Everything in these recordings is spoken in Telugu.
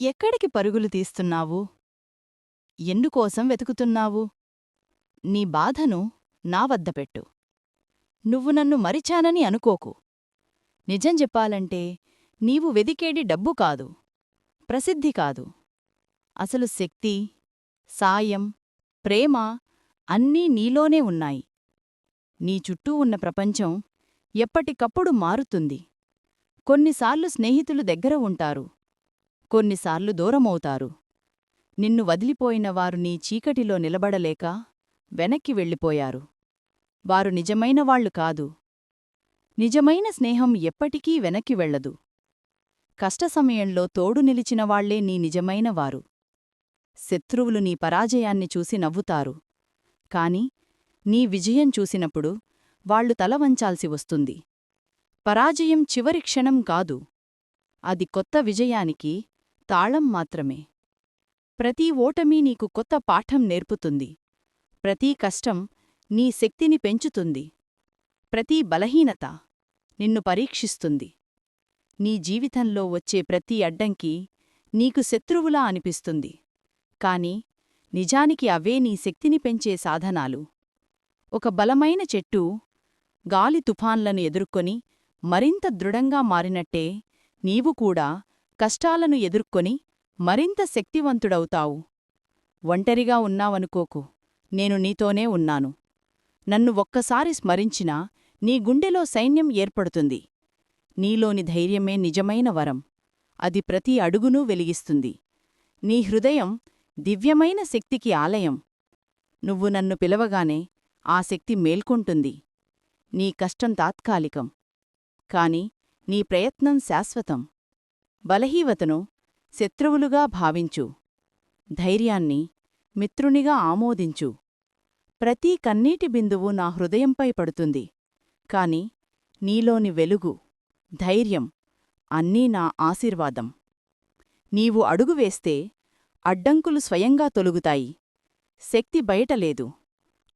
ఎక్కడికి పరుగులు తీస్తున్నావు? ఎందుకోసం వెతుకుతున్నావు? నీ బాధను నా వద్ద పెట్టు. నువ్వు నన్ను మరిచానని అనుకోకు. నిజం చెప్పాలంటే నీవు వెదికేడి డబ్బు కాదు ప్రసిద్ధి కాదు. అసలు శక్తి సాయం ప్రేమ అన్నీ నీలోనే ఉన్నాయి. నీ చుట్టూ ఉన్న ప్రపంచం ఎప్పటికప్పుడు మారుతుంది. కొన్నిసార్లు స్నేహితులు దగ్గర ఉంటారు. కొన్నిసార్లు దూరమవుతారు. నిన్ను వదిలిపోయిన వారు నీ చీకటిలో నిలబడలేక వెనక్కి వెళ్ళిపోయారు. వారు నిజమైన వాళ్ళు కాదు. నిజమైన స్నేహం ఎప్పటికీ వెనక్కి వెళ్ళదు. కష్ట సమయంలో తోడు నిలిచినవాళ్ళే నీ నిజమైన వారు. శత్రువులు నీ పరాజయాన్ని చూసి నవ్వుతారు. కాని నీ విజయం చూసినప్పుడు వాళ్ళు తల వంచాల్సి వస్తుంది. పరాజయం చివరి క్షణం కాదు. అది కొత్త విజయానికి తాళం మాత్రమే. ప్రతి ఓటమీ నీకు కొత్త పాఠం నేర్పుతుంది. ప్రతి కష్టం నీ శక్తిని పెంచుతుంది. ప్రతి బలహీనత నిన్ను పరీక్షిస్తుంది. నీ జీవితంలో వచ్చే ప్రతి అడ్డంకి నీకు శత్రువులా అనిపిస్తుంది. కాని నిజానికి అవే నీ శక్తిని పెంచే సాధనాలు. ఒక బలమైన చెట్టు గాలి తుఫాన్లను ఎదుర్కొని మరింత దృఢంగా మారినట్టే నీవు కూడా కష్టాలను ఎదుర్కొని మరింత శక్తివంతుడవుతావు. ఒంటరిగా ఉన్నావనుకోకు. నేను నీతోనే ఉన్నాను. నన్ను ఒక్కసారి స్మరించినా నీ గుండెలో సైన్యం ఏర్పడుతుంది. నీలోని ధైర్యమే నిజమైన వరం. అది ప్రతి అడుగునూ వెలిగిస్తుంది. నీ హృదయం దివ్యమైన శక్తికి ఆలయం. నువ్వు నన్ను పిలవగానే ఆ శక్తి మేల్కొంటుంది. నీ కష్టం తాత్కాలికం. కాని నీ ప్రయత్నం శాశ్వతం. బలహీవతను శత్రువులుగా భావించు. ధైర్యాన్ని మిత్రునిగా ఆమోదించు. ప్రతి కన్నీటి బిందువు నా హృదయంపై పడుతుంది. కాని నీలోని వెలుగు ధైర్యం అన్నీ నా ఆశీర్వాదం. నీవు అడుగు వేస్తే అడ్డంకులు స్వయంగా తొలుగుతాయి. శక్తి బయటలేదు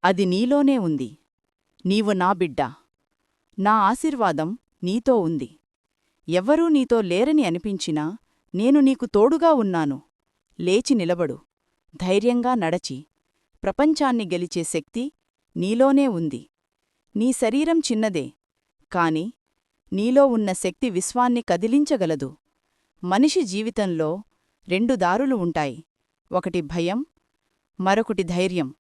అది నీలోనే ఉంది. నీవు నా బిడ్డ. నా ఆశీర్వాదం నీతో ఉంది. ఎవ్వరూ నీతో లేరని అనిపించినా నేను నీకు తోడుగా ఉన్నాను. లేచి నిలబడు. ధైర్యంగా నడచి. ప్రపంచాన్ని గెలిచే శక్తి నీలోనే ఉంది. నీ శరీరం చిన్నదే. కాని నీలో ఉన్న శక్తి విశ్వాన్ని కదిలించగలదు. మనిషి జీవితంలో రెండు దారులు ఉంటాయి. ఒకటి భయం మరొకటి ధైర్యం.